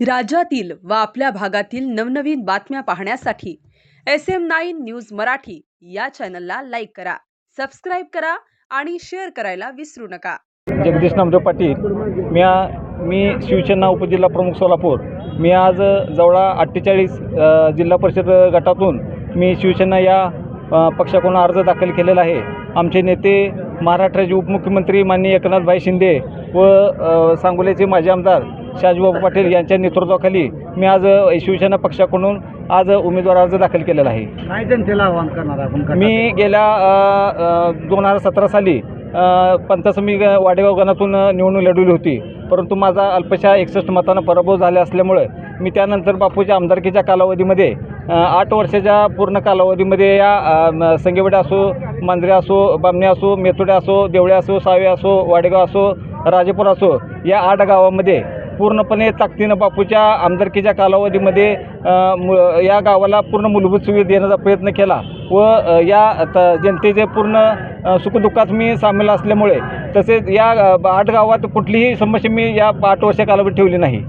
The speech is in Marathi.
राज्यातील व आपल्या भागातील नवनवीन बातम्या पाहण्यासाठी S M nine news Marathi या चॅनलला लाईक करा सबस्क्राईब करा आणि शेअर करायला विसरू नका. जगदीश नामदेव पाटील मी आ- मी शिवसेना उपजिल्हा प्रमुख सोलापूर. मी आज जवळा अठ्ठेचाळीस अ, जिल्हा परिषद गटातून मी शिवसेना या अ, पक्षाकडून अर्ज दाखल केलेला आहे. आमचे नेते महाराष्ट्राचे उपमुख्यमंत्री माननीय एकनाथभाई शिंदे व अ, सांगोल्याचे माजी आमदार शहाजीबाबू पाटील यांच्या नेतृत्वाखाली मी आज शिवसेना पक्षाकडून आज उमेदवार अर्ज दाखल केलेला आहे. काय जनतेला आव्हान करणार आपण मी गेल्या दोन हजार सतरा साली अ, पंचायत वाडेगाव गणातून निवडणूक लढवली होती. परंतु माझा अल्पशा एकसष्ट मतानं पराभव झाला असल्यामुळे मी त्यानंतर बापूच्या आमदारकीच्या कालावधीमध्ये आठ वर्षाच्या पूर्ण कालावधीमध्ये या म, संगेवडे असो मांजरे असो बामणे असो मेथोडे असो देवळे असो सावे असो वाडेगाव असो राजेपूर असो या आठ गावामध्ये पूर्णपणे ताकदीनं बापूच्या आमदारकीच्या कालावधीमध्ये मु या गावाला पूर्ण मूलभूत सुविधा देण्याचा प्रयत्न केला व या त जनतेचे पूर्ण सुखदुःखात मी सामील असल्यामुळे तसेच या आठ गावात कुठलीही समस्या मी या आठ वर्ष कालावधी ठेवली नाही.